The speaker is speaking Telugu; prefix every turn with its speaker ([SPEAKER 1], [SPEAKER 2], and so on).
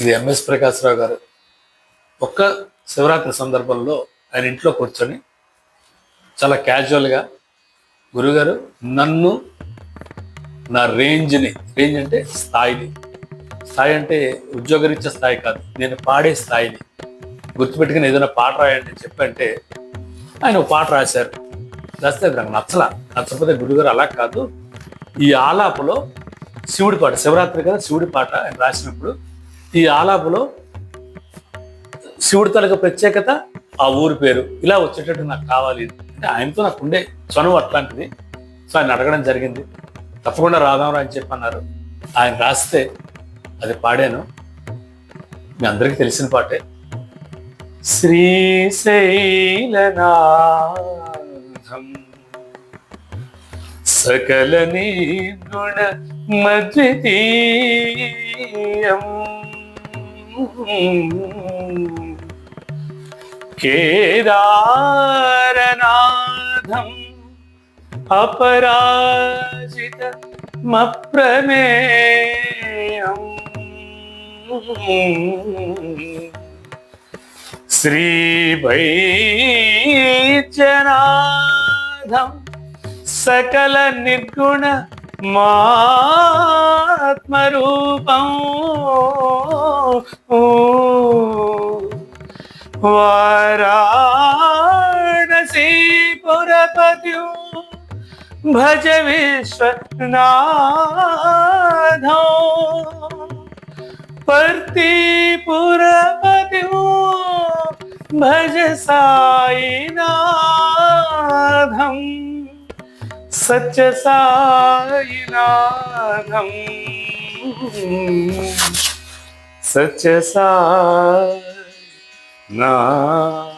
[SPEAKER 1] ఇది ఎంఎస్ ప్రకాశ్రావు గారు. ఒక్క శివరాత్రి సందర్భంలో ఆయన ఇంట్లో కూర్చొని చాలా క్యాజువల్గా గురుగారు నన్ను నా రేంజ్ని రేంజ్ అంటే స్థాయిని. స్థాయి అంటే ఉద్యోగరీత్యా స్థాయి కాదు. నేను పాడే స్థాయిని. గుర్తుపెట్టుకుని ఏదైనా పాట రాయండి చెప్పంటే ఆయన ఒక పాట రాశారు. రాస్తే నాకు నచ్చలా. నచ్చకపోతే గురుగారు అలా కాదు. ఈ ఆలాపలో శివుడి పాట శివరాత్రి కదా శివుడి పాట ఆయన రాసినప్పుడు ఈ ఆలాపులో శివుడి తలక ప్రత్యేకత ఆ ఊరి పేరు. ఇలా వచ్చేటట్టు నాకు కావాలి అంటే ఆయనతో నాకు ఉండే చనువు అట్లాంటిది. సో ఆయన అడగడం జరిగింది. తప్పకుండా రాదాంరా అని చెప్పి అన్నారు ఆయన రాస్తే అది పాడాను. మీ అందరికీ తెలిసిన పాటే. శ్రీశైలనాథం సకల నిర్గుణ గుణ కేదారనాథం केदारनाथम अपराजित केदारनाथम् अपराजितमप्रमेयम् श्रीभैजनाथम् सकलनिर्गुण मात्मरूपम् वाराणसीपुरपत्यु भज विश्वनाधो प्रतिपुरपत्यु भज साईनाधम सच साईनाधम सच साई Namam.